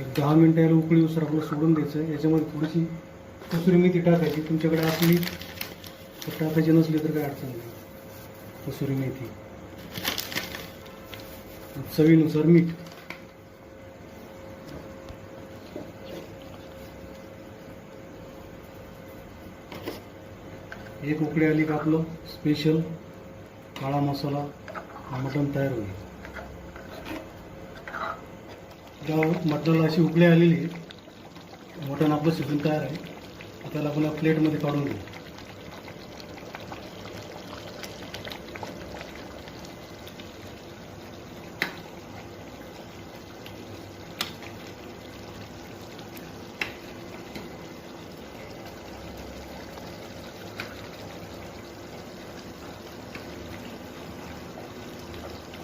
एक दहा मिनटं याला उकळी उसर आपलं सोडून द्यायचं. याच्यामध्ये थोडीशी कसुरी मेथी टाकायची. तुमच्याकडे असली तर टाकायची नसली तर काय अडचण नाही. कसुरी मेथी. चवीनुसार मीठ. एक उकळी आली का आपलं? स्पेशल काळा मसाला मटण तयार होईल. जेव्हा मटला अशी उकळी आलेली आहे. मटण आपलं शिजून तयार आहे. आता त्याला आपण प्लेटमध्ये काढून घेऊ.